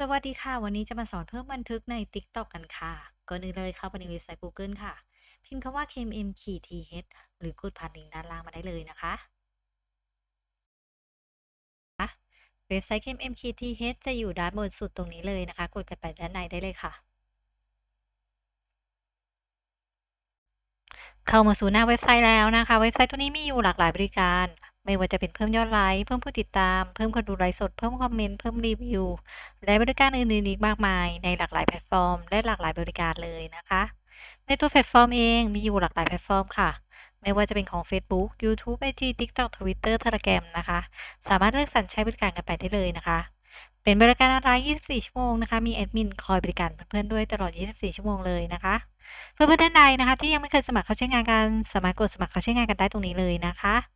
สวัสดีค่ะ วันนี้จะมาสอนเพิ่มบันทึกใน TikTok กันค่ะ ก่อนอื่นเลยเข้าไปในเว็บไซต์ Google ค่ะ พิมพ์คำว่า kmm-th หรือกดผ่านลิงก์ด้านล่างมาได้เลยนะคะ เว็บไซต์ kmm-th จะอยู่ด้านบนสุดตรงนี้เลยนะคะ กดกันไปด้านในได้เลยค่ะ เข้ามาสู่หน้าเว็บไซต์แล้วนะคะ เว็บไซต์ตัวนี้มีอยู่หลากหลายบริการ ไม่ว่าจะเป็นเพิ่มยอดไลค์ เพิ่มผู้ติดตาม เพิ่มคนดูไลฟ์สด เพิ่มคอมเมนต์ เพิ่มรีวิว และบริการอื่นๆอีกมากมายในหลากหลายแพลตฟอร์ม และหลากหลายบริการเลยนะคะ ในตัวแพลตฟอร์มเองมีอยู่หลากหลายแพลตฟอร์มค่ะ ไม่ว่าจะเป็นของ Facebook YouTube IG TikTok Twitter Telegram นะคะ สามารถเลือกสรรใช้บริการกันไปได้เลยนะคะ เป็นบริการออนไลน์ 24 ชั่วโมงนะคะ มีแอดมินคอยบริการเพื่อนๆด้วยตลอด 24 ชั่วโมงเลยนะคะ เพื่อนๆท่านใดนะคะ ที่ยังไม่เคยสมัครเข้าใช้งานกันสามารถกดสมัครเข้าใช้งานกันได้ตรงนี้เลยนะคะ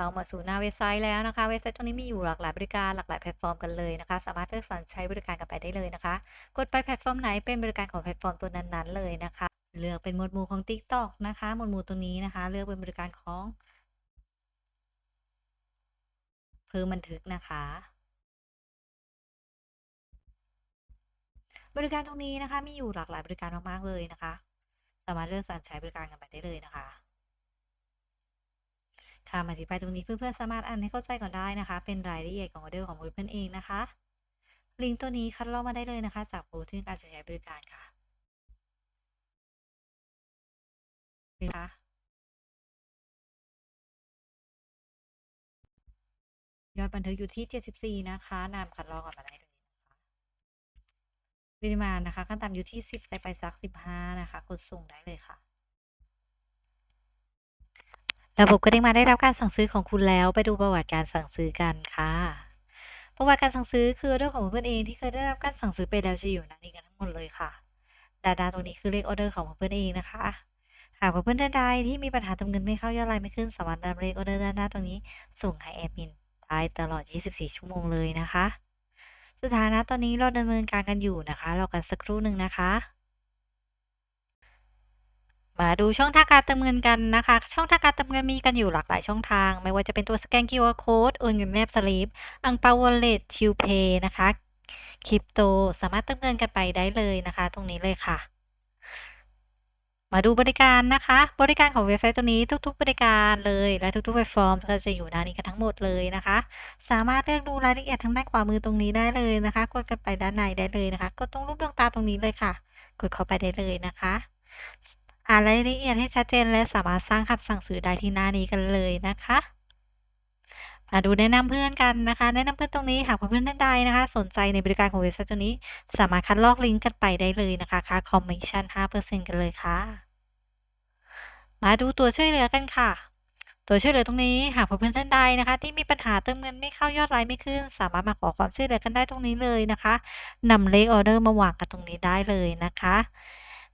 เข้ามาสู่หน้าเว็บไซต์แล้วนะคะ เว็บไซต์ตรงนี้มีอยู่หลากหลายบริการหลากหลายแพลตฟอร์มกันเลยนะคะ สามารถเลือกสรรใช้บริการกันไปได้เลยนะคะ กดไปแพลตฟอร์มไหนเป็นบริการของแพลตฟอร์มตัวนั้นๆเลยนะคะ เลือกเป็นหมวดหมู่ของ TikTok นะคะ หมวดหมู่ตรงนี้นะคะ เลือกเป็นบริการของเพิ่มบันทึกนะคะ บริการตรงนี้นะคะมีอยู่หลากหลายบริการมากๆเลยนะคะ สามารถเลือกสรรใช้บริการกันไปได้เลยนะคะ ค่ะมาอธิบายตรงนี้เพื่อนๆสามารถอ่านให้เข้าใจก่อนได้นะคะ เป็นรายละเอียดของออเดอร์ของเพื่อนเองนะคะ ลิงก์ตัวนี้คัดลอกมาได้เลยนะคะ จากโพสต์ที่การใช้บริการค่ะนะคะยอดบันทึกอยู่ที่ 74 นะคะนามคัดลอกออกมาได้เลยนะคะปริมาณนะคะขั้นต่ำอยู่ที่ 10ใส่ไปสัก 15 นะคะ กดส่งได้เลยค่ะ ระบบก็ได้มาได้รับการสั่งซื้อของคุณแล้ว ไปดูประวัติการสั่งซื้อกันค่ะ ประวัติการสั่งซื้อคือออเดอร์ของเพื่อนเองที่เคยได้รับการสั่งซื้อไปแล้วจะอยู่หน้านี้กันทั้งหมดเลยค่ะ ดาดาตรงนี้คือเลขออเดอร์ของเพื่อนเองนะคะหากเพื่อนท่านใดที่มีปัญหาทำเงินไม่เข้ายอดไลน์ไม่ขึ้นสามารถนำเลขออเดอร์ด้านหน้าตรงนี้ ส่งให้แอดมินได้ตลอด 24 ชั่วโมงเลยนะคะ สถานะตอนนี้เราดำเนินการกันอยู่นะคะ รอกันสักครู่หนึ่งนะคะ มาดูช่องทางการเติมเงินกันนะคะ ช่องทางการเติมเงินมีกันอยู่หลากหลายช่องทาง ไม่ว่าจะเป็นตัวสแกน QR Code โอนเงินแนบสลิปอังเปาวอลเล็ตชิวเพย์นะคะคริปโตสามารถเติมเงินกันไปได้เลยนะคะ ตรงนี้เลยค่ะ มาดูบริการนะคะ บริการของเว็บไซต์ตัวนี้ทุก ๆ บริการเลยและทุกๆแพลตฟอร์มก็จะอยู่หน้านี้กันทั้งหมดเลยนะคะ สามารถเลือกดูรายละเอียดทางด้านขวามือตรงนี้ได้เลยนะคะ กดกันไปด้านในได้เลยนะคะกดตรงรูปดวงตาตรงนี้เลยค่ะ กดเข้าไปได้เลยนะคะ อ่านรายละเอียดให้ชัดเจนและสามารถสร้างคำสั่งซื้อได้ที่หน้านี้กันเลยนะคะมาดูแนะนำเพื่อนกันนะคะ แนะนำเพื่อนตรงนี้หากเพื่อนท่านใดนะคะ สนใจในบริการของเว็บไซต์ตัวนี้ สามารถคัดลอกลิงก์กันไปได้เลยนะคะค่าคอมมิชชั่น5%กันเลยค่ะ มาดูตัวช่วยเหลือกันค่ะ ตัวช่วยเหลือตรงนี้หากเพื่อนท่านใดนะคะ ที่มีปัญหาเติมเงินไม่เข้ายอดไลน์ไม่ขึ้น สามารถมาขอความช่วยเหลือกันได้ตรงนี้เลยนะคะนำเลขออเดอร์มาวางกันตรงนี้ได้เลยนะคะ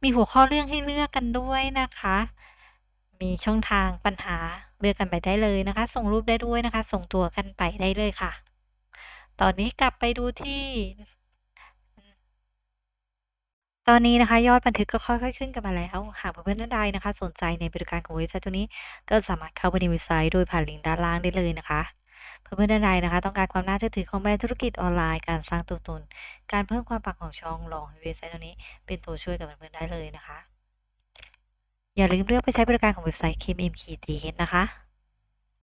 มีหัวข้อเรื่องให้เลือกกันด้วยนะคะ มีช่องทางปัญหาเลือกกันไปได้เลยนะคะ ส่งรูปได้ด้วยนะคะ ส่งตัวกันไปได้เลยค่ะ ตอนนี้กลับไปดูที่ ตอนนี้นะคะ ยอดบันทึกก็ค่อยๆขึ้นกันมาแล้ว หากเพื่อนๆท่านใดนะคะ สนใจในบริการของเว็บไซต์ตัวนี้ ก็สามารถเข้าไปในเว็บไซต์โดยผ่านลิงก์ด้านล่างได้เลยนะคะ เพื่อนๆท่านใดนะคะ ต้องการความน่าเชื่อถือของแบรนด์ธุรกิจออนไลน์ การสร้างตัวตน การเพิ่มความปังของช่องลองเว็บไซต์ตัวนี้ เป็นตัวช่วยกับเพื่อนๆได้เลยนะคะ อย่าลืมเลือกไปใช้บริการของเว็บไซต์ KMMKTH นะคะ